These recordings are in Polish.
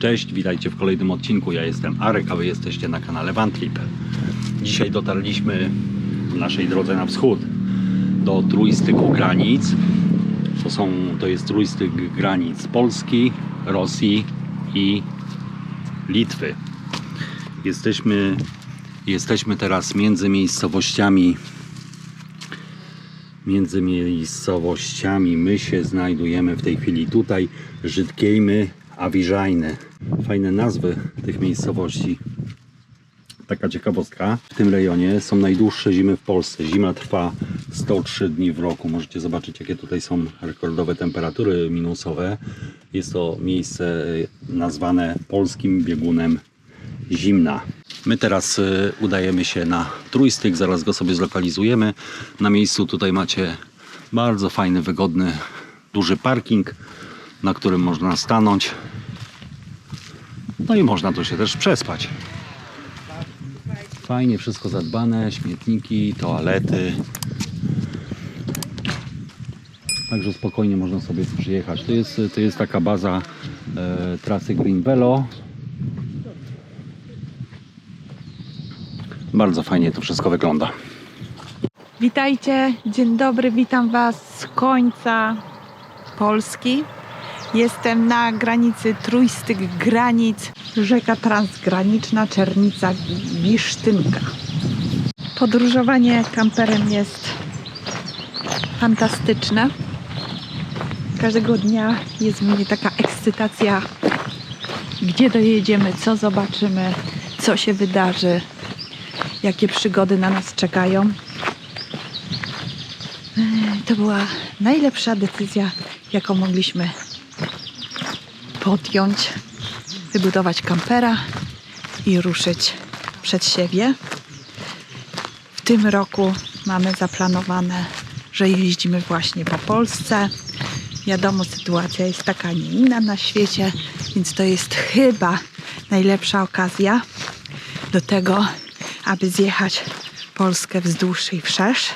Cześć, witajcie w kolejnym odcinku. Ja jestem Arek, a wy jesteście na kanale Van Trip. Dzisiaj dotarliśmy w naszej drodze na wschód do trójstyku granic. To, są, to jest trójstyk granic Polski, Rosji i Litwy. Jesteśmy, jesteśmy teraz między miejscowościami między miejscowościami my się znajdujemy w tej chwili tutaj Żydkiejmy, a Wiżajny. Fajne nazwy tych miejscowości. Taka ciekawostka. W tym rejonie są najdłuższe zimy w Polsce. Zima trwa 103 dni w roku. Możecie zobaczyć, jakie tutaj są rekordowe temperatury minusowe. Jest to miejsce nazwane polskim biegunem zimna. My teraz y, udajemy się na trójstyk, zaraz go sobie zlokalizujemy. Na miejscu tutaj macie bardzo fajny, wygodny, duży parking, na którym można stanąć. No i można tu się też przespać. Fajnie wszystko zadbane, śmietniki, toalety. Także spokojnie można sobie przyjechać. To jest, to jest taka baza e, trasy Green Velo. Bardzo fajnie to wszystko wygląda. Witajcie, dzień dobry, witam Was z końca Polski. Jestem na granicy trójstyk granic, rzeka transgraniczna Czernica Wisztynka. Podróżowanie kamperem jest fantastyczne. Każdego dnia jest w mnie taka ekscytacja, gdzie dojedziemy, co zobaczymy, co się wydarzy, jakie przygody na nas czekają. To była najlepsza decyzja, jaką mogliśmy podjąć. Wybudować kampera i ruszyć przed siebie. W tym roku mamy zaplanowane, że jeździmy właśnie po Polsce. Wiadomo, sytuacja jest taka, a nie inna na świecie, więc to jest chyba najlepsza okazja do tego, aby zjechać Polskę wzdłuż i wszerz.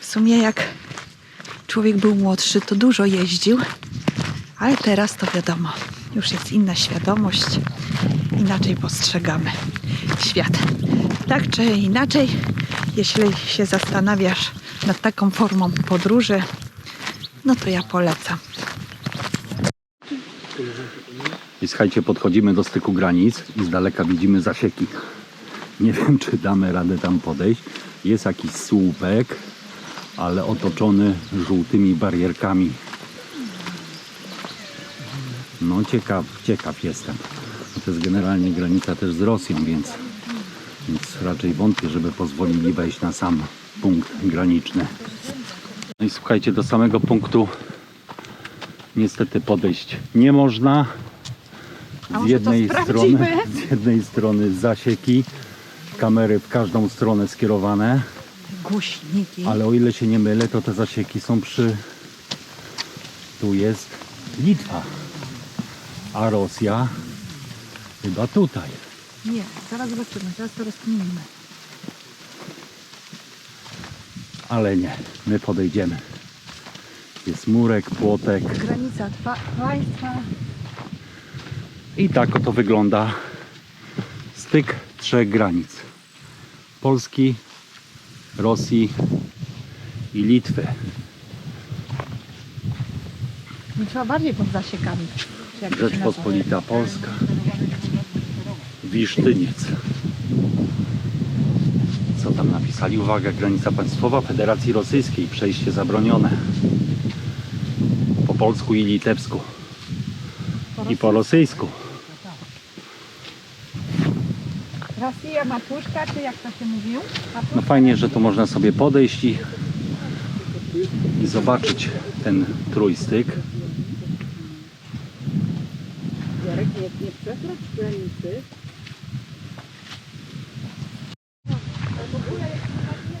W sumie jak człowiek był młodszy, to dużo jeździł, ale teraz to wiadomo, już jest inna świadomość, inaczej postrzegamy świat. Tak czy inaczej, jeśli się zastanawiasz nad taką formą podróży, no to ja polecam. I słuchajcie, podchodzimy do styku granic i z daleka widzimy zasieki. Nie wiem, czy damy radę tam podejść. Jest jakiś słupek, ale otoczony żółtymi barierkami. No ciekaw, ciekaw jestem. To jest generalnie granica też z Rosją, więc, więc raczej wątpię, żeby pozwolili wejść na sam punkt graniczny. No i słuchajcie, do samego punktu niestety podejść nie można. Z jednej, strony, z jednej strony zasieki, kamery w każdą stronę skierowane, Głośniki. ale o ile się nie mylę, to te zasieki są przy... Tu jest Litwa, a Rosja chyba tutaj. Nie, zaraz zobaczymy, zaraz to rozkminimy. Ale nie, my podejdziemy. Jest murek, płotek Granica dwa państwa. i tak oto wygląda styk trzech granic. Polski, Rosji i Litwy. No, trzeba bardziej pod zasiekami. Rzeczpospolita Polska. Wisztyniec. Co tam napisali? Uwaga, granica państwowa Federacji Rosyjskiej. Przejście zabronione. Po polsku i litewsku. I po rosyjsku. Rosja Matuszka, czy jak to się mówił? No fajnie, że tu można sobie podejść i, i zobaczyć ten trójstyk.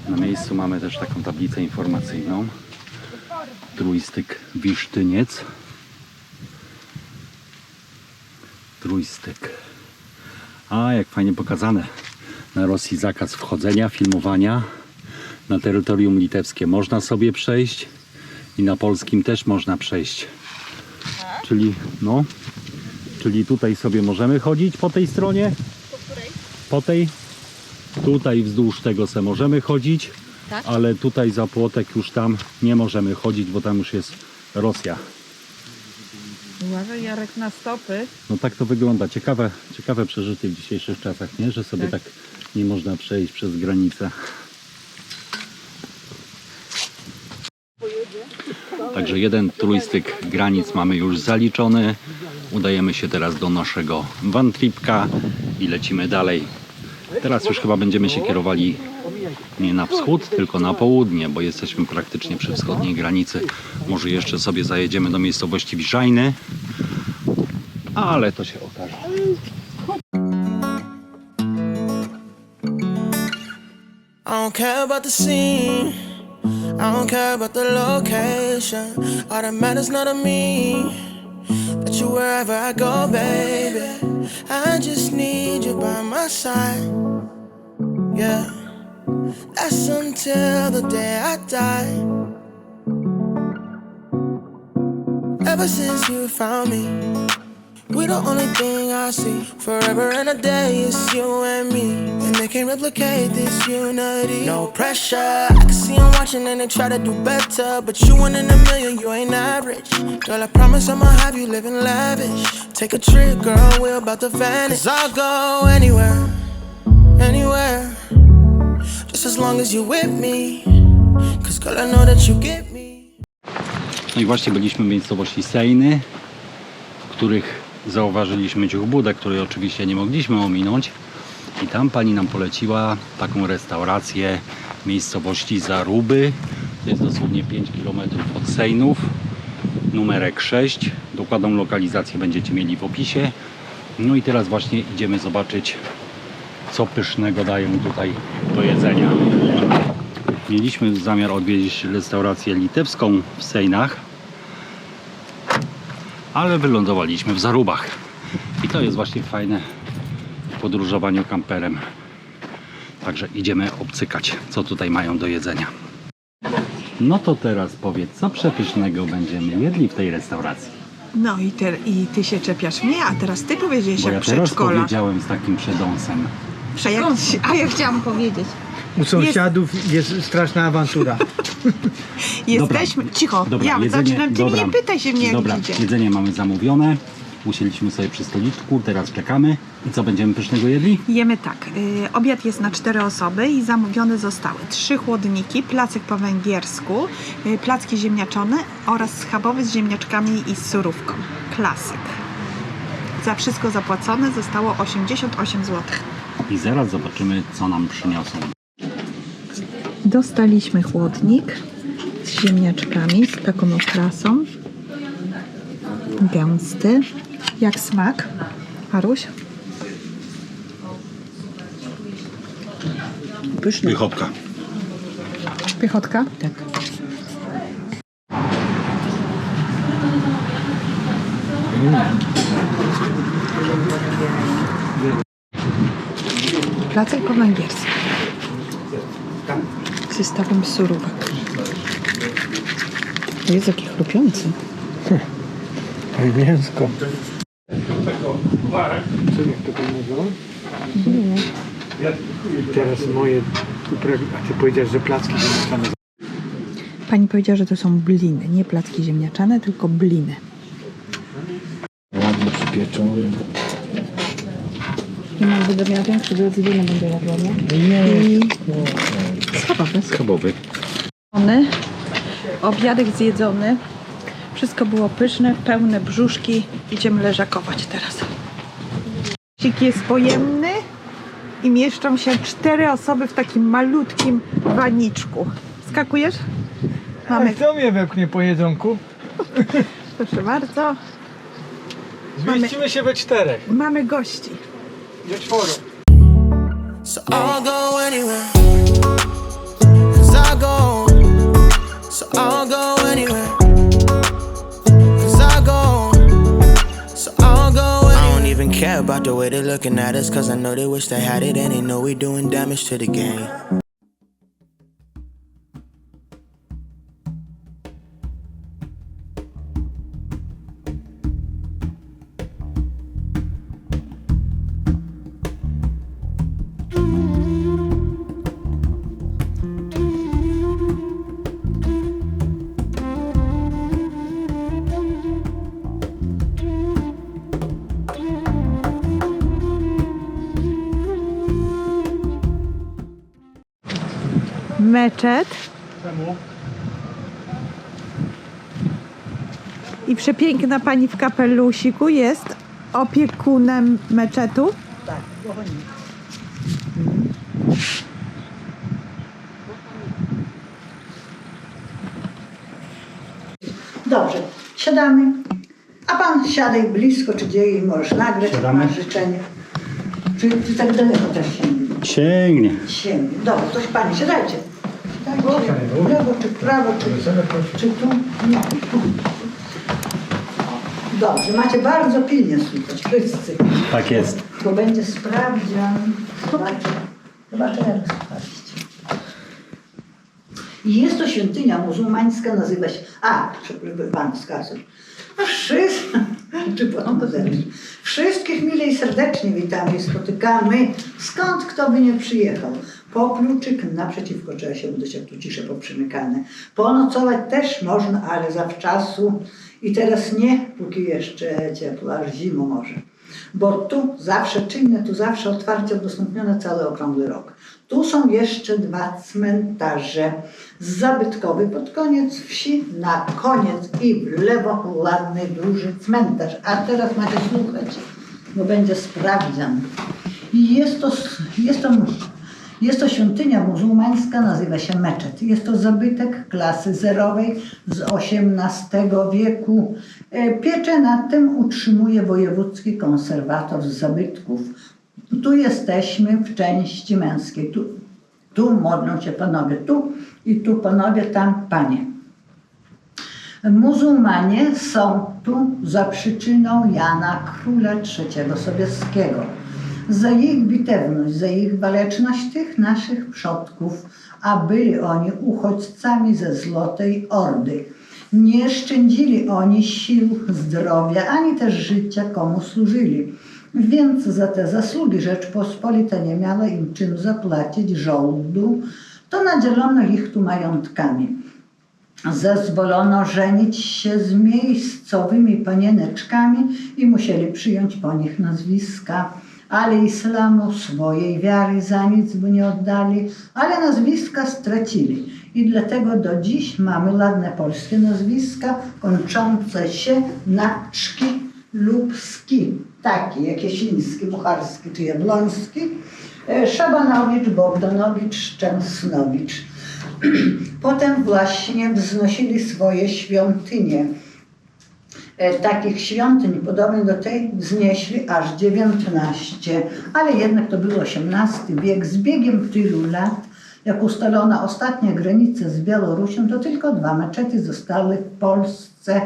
Na miejscu mamy też taką tablicę informacyjną. Trójstyk Wisztyniec. Trójstyk. A, jak fajnie pokazane. Na Rosji zakaz wchodzenia, filmowania. Na terytorium litewskie można sobie przejść. I na polskim też można przejść. Czyli no, Czyli tutaj sobie możemy chodzić po tej stronie. Po tej. Tutaj wzdłuż tego se możemy chodzić. Tak. Ale tutaj za płotek już tam nie możemy chodzić, bo tam już jest Rosja. Uważaj Jarek na stopy. No tak to wygląda. Ciekawe, ciekawe przeżycie w dzisiejszych czasach, nie? Że sobie tak, Tak. nie można przejść przez granicę. Także jeden trójstyk granic mamy już zaliczony. Udajemy się teraz do naszego van tripka i lecimy dalej. Teraz już chyba będziemy się kierowali nie na wschód, tylko na południe, bo jesteśmy praktycznie przy wschodniej granicy. Może jeszcze sobie zajedziemy do miejscowości Wiżajny, ale to się okaże. I don't care about the scene. I don't care about the location. All that matters not to me. You wherever I go, baby. I just need you by my side. Yeah. That's until the day I die. Ever since you found me. We the only thing I see forever and a day is you and me. And they can't replicate this unity. No pressure. I can see them watching and they try to do better. But you one in a million, you ain't average. Girl, I promise I'ma have you living lavish. Take a trip, girl, we're about to vanish. i I'll go anywhere, anywhere. Just as long as you with me. Cause girl, I know that you get me. No i właśnie byliśmy w miejscowości Sejny, w których zauważyliśmy dziuchbudę, której oczywiście nie mogliśmy ominąć. I tam pani nam poleciła taką restaurację miejscowości Zaruby. To jest dosłownie 5 km od Sejnów. Numerek 6. Dokładną lokalizację będziecie mieli w opisie. No i teraz właśnie idziemy zobaczyć, co pysznego dają tutaj do jedzenia. Mieliśmy zamiar odwiedzić restaurację litewską w Sejnach, ale wylądowaliśmy w Zarubach. I to jest właśnie fajne w podróżowaniu kamperem. Także idziemy obcykać, co tutaj mają do jedzenia. No to teraz powiedz, co przepysznego będziemy jedli w tej restauracji? No i, te, i ty się czepiasz mnie, a teraz ty powiedziałeś Bo ja jak teraz przedszkola. powiedziałem z takim przedąsem. A, a ja chciałam powiedzieć. U sąsiadów jest straszna awantura. Jesteśmy. Cicho, Dobra, ja jedzenie, zaczynam. Ty dobra, nie pytaj się mnie jak Dobra, idzie. jedzenie mamy zamówione. Usiedliśmy sobie przy stoliczku, teraz czekamy. I co będziemy pysznego jedli? Jemy tak. Y, obiad jest na cztery osoby i zamówione zostały trzy chłodniki, placek po węgiersku, y, placki ziemniaczane oraz schabowy z ziemniaczkami i z surówką. Klasyk. Za wszystko zapłacone zostało 88 zł. I zaraz zobaczymy, co nam przyniosą. Dostaliśmy chłodnik z ziemniaczkami, z taką okrasą. Gęsty. Jak smak? Aruś? Pyszny. Pychotka. Piechotka? Tak. Placek po węgiersku. Zestawem surówek. Jest jaki chrupiący. Mięsko. Co jak to powiedział? Teraz moje, a ty powiedziałeś, że placki ziemniaczane. Pani powiedziała, że to są bliny. Nie placki ziemniaczane, tylko bliny. Ładnie przypieczone. I mam będę miała większe dodzwienie będę jadła, nie? I schabowe. Schabowy. Zjedzony, Obiadek zjedzony. Wszystko było pyszne, pełne brzuszki. Idziemy leżakować teraz. Sik jest pojemny i mieszczą się cztery osoby w takim malutkim waniczku. Skakujesz? Mamy, Ale kto mnie wepchnie po jedzonku? proszę bardzo, Zmieścimy się we czterech. mamy gości. We czworo. So I'll go anywhere. Cause I go. So I'll go anywhere. Cause I go. So I'll go anywhere. I don't even care about the way they're looking at us. Cause I know they wish they had it and they know we doing damage to the game. Meczet. I przepiękna pani w kapelusiku jest opiekunem meczetu. Dobrze, siadamy. A pan siadaj blisko, czy gdzie możesz nagrać, Siadamy? masz życzenie. Czy, czy tak daleko też sięgnie? Sięgnie. Sięgnie. Dobra, to siadajcie. Siadajcie. Lewo, czy prawo, czy, czy tu? Nie, tu. Dobrze, macie bardzo pilnie słuchać, wszyscy. Tak jest. To będzie sprawdzian. Zobaczę, zobaczę jak sprawdzić. I jest to świątynia muzułmańska, nazywa się... A, pan wskazał. A wszyscy... Czy pan? Wszystkich mile i serdecznie witamy i spotykamy. Skąd kto by nie przyjechał? Po kluczyk naprzeciwko trzeba się udać, jak tu cisze poprzymykane. Ponocować też można, ale zawczasu. I teraz nie, póki jeszcze ciepło, aż zimą może bo tu zawsze czynne, tu zawsze otwarcie udostępnione cały okrągły rok. Tu są jeszcze dwa cmentarze zabytkowy pod koniec wsi, na koniec i w lewo ładny, duży cmentarz. A teraz macie słuchać, bo będzie sprawdzian. I jest to, jest to, jest to świątynia muzułmańska, nazywa się meczet. Jest to zabytek klasy zerowej z XVIII wieku. E, Pieczę nad tym utrzymuje wojewódzki konserwator zabytków. Tu jesteśmy w części męskiej. Tu, tu modlą się panowie, tu i tu panowie, tam panie. Muzułmanie są tu za przyczyną Jana Króla III Sobieskiego. Za ich bitewność, za ich waleczność tych naszych przodków, a byli oni uchodźcami ze Złotej Ordy. Nie szczędzili oni sił, zdrowia, ani też życia, komu służyli. Więc za te zasługi Rzeczpospolita nie miała im czym zapłacić żołdu, to nadzielono ich tu majątkami. Zezwolono żenić się z miejscowymi panieneczkami i musieli przyjąć po nich nazwiska. Ale islamu swojej wiary za nic by nie oddali, ale nazwiska stracili. I dlatego do dziś mamy ładne polskie nazwiska kończące się na czki lub ski. Taki jak Jasiński, Mucharski czy Jabłoński. E, Szabanowicz, Bogdanowicz, Szczęsnowicz. Potem właśnie wznosili swoje świątynie. E, Takich świątyń podobnych do tej wznieśli aż 19, ale jednak to był XVIII wiek. Z biegiem tylu lat, jak ustalono ostatnie granice z Białorusią, to tylko dwa meczety zostały w Polsce.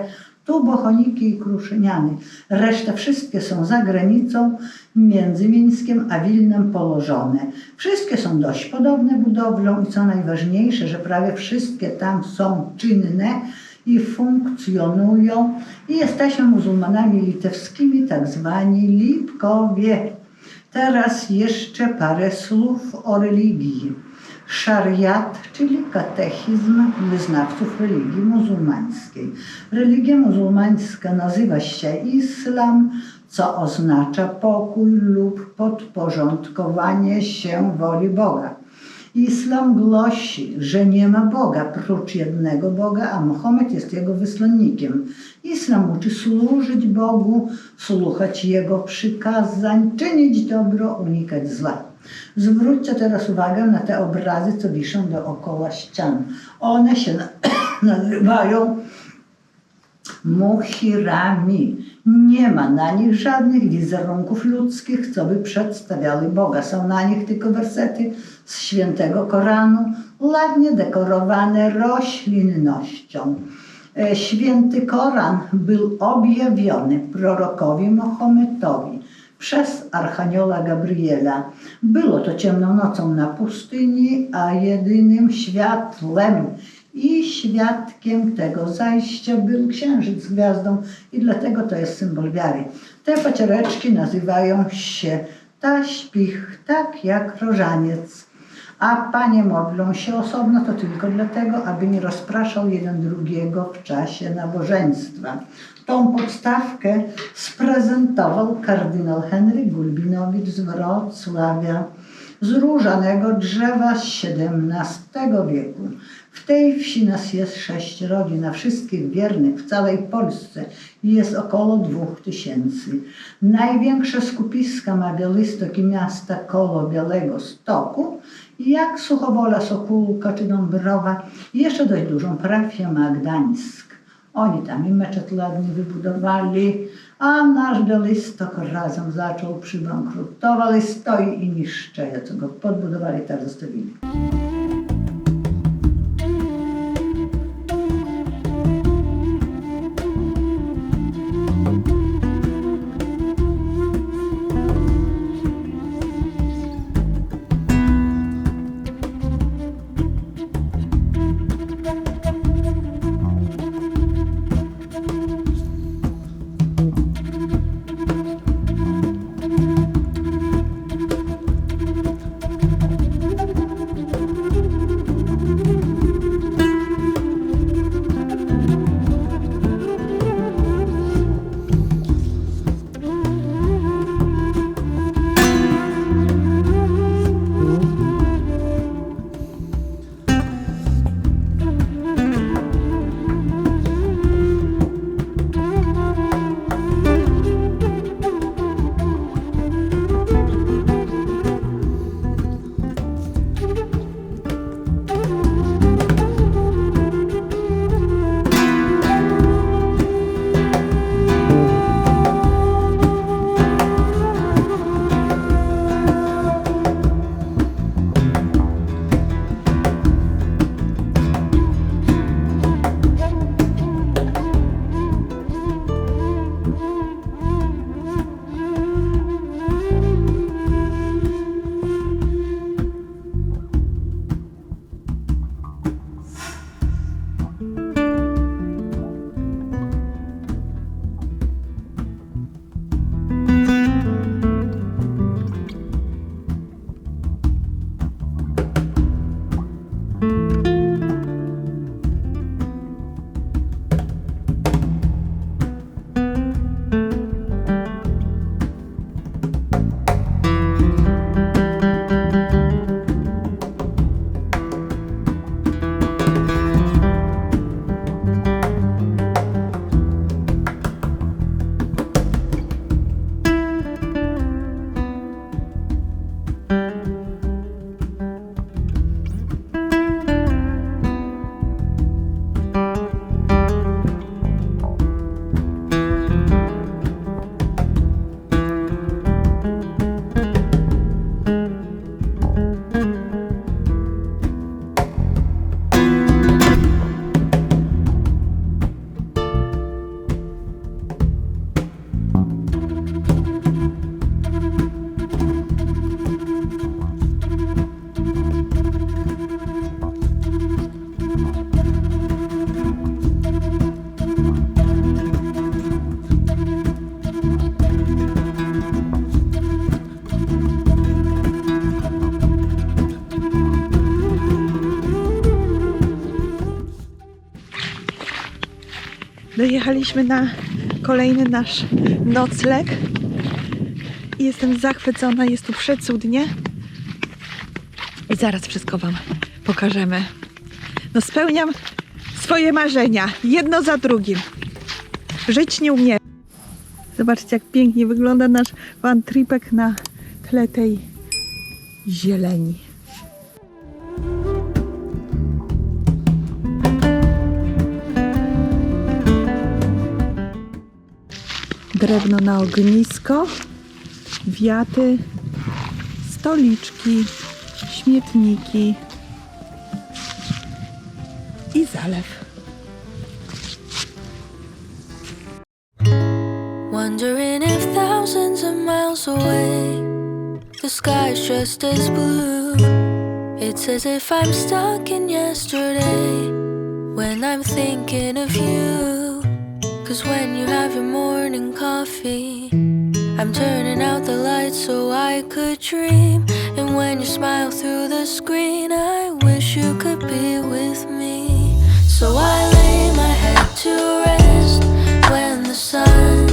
Tu Bochoniki i Kruszyniany. Reszta wszystkie są za granicą, między Mińskiem a Wilnem położone. Wszystkie są dość podobne budowlą i co najważniejsze, że prawie wszystkie tam są czynne i funkcjonują i jesteśmy muzułmanami litewskimi, tak zwani Lipkowie. Teraz jeszcze parę słów o religii. Szariat, czyli katechizm wyznawców religii muzułmańskiej. Religia muzułmańska nazywa się islam, co oznacza pokój lub podporządkowanie się woli Boga. Islam głosi, że nie ma Boga prócz jednego Boga, a Mohamed jest jego wysłannikiem. Islam uczy służyć Bogu, słuchać Jego przykazań, czynić dobro, unikać zła. Zwróćcie teraz uwagę na te obrazy, co wiszą dookoła ścian. One się na- nazywają muhirami. Nie ma na nich żadnych wizerunków ludzkich, co by przedstawiały Boga. Są na nich tylko wersety z świętego Koranu, ładnie dekorowane roślinnością. E, Święty Koran był objawiony prorokowi Mahometowi przez Archanioła Gabriela. Było to ciemną nocą na pustyni, a jedynym światłem i świadkiem tego zajścia był księżyc z gwiazdą i dlatego to jest symbol wiary. Te paciereczki nazywają się taśpich, tak jak rożaniec. A panie modlą się osobno to tylko dlatego, aby nie rozpraszał jeden drugiego w czasie nabożeństwa. Tą podstawkę sprezentował kardynał Henryk Gulbinowicz z Wrocławia. Z różanego drzewa z XVII wieku. W tej wsi nas jest sześć rodzin, a wszystkich wiernych w całej Polsce jest około dwóch tysięcy. Największe skupiska ma Białystok i miasta koło Białego Stoku, jak Suchowola, Sokółka czy Dąbrowa. I jeszcze dość dużą parafię ma Gdańsk. Oni tam i meczet ładnie wybudowali, a nasz Białystok razem zaczął przybankrutował stoi i niszczeje, co go podbudowali, tak zostawili. Dojechaliśmy na kolejny nasz nocleg i jestem zachwycona, jest tu przecudnie i zaraz wszystko Wam pokażemy. No spełniam swoje marzenia, jedno za drugim. Żyć nie umiem. Zobaczcie, jak pięknie wygląda nasz van tripek na tle tej zieleni. Drewno na ognisko, wiaty, stoliczki, śmietniki i zalew. Wondering if thousands of miles away, the sky's just as blue. It's as if I'm stuck in yesterday when I'm thinking of you. Cause when you have your morning coffee, I'm turning out the lights so I could dream. And when you smile through the screen, I wish you could be with me. So I lay my head to rest when the sun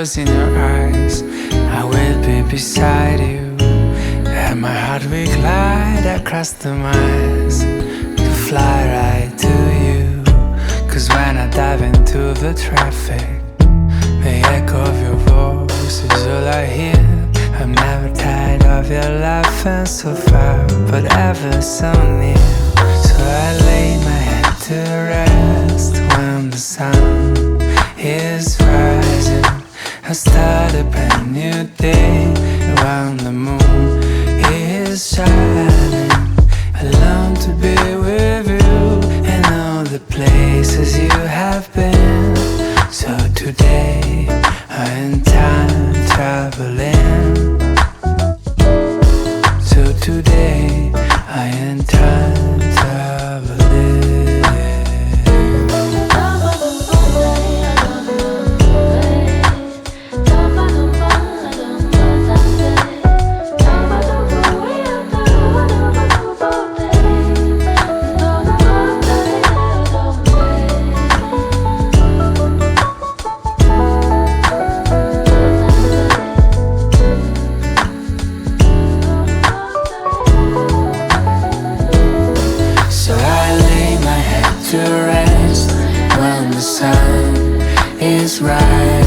closing your eyes, I will be beside you. And my heart will glide across the miles to fly right to you. Cause when I dive into the traffic, the echo of your voice is all I hear. I'm never tired of your laughing so far, but ever so near. So I lay my head to rest new day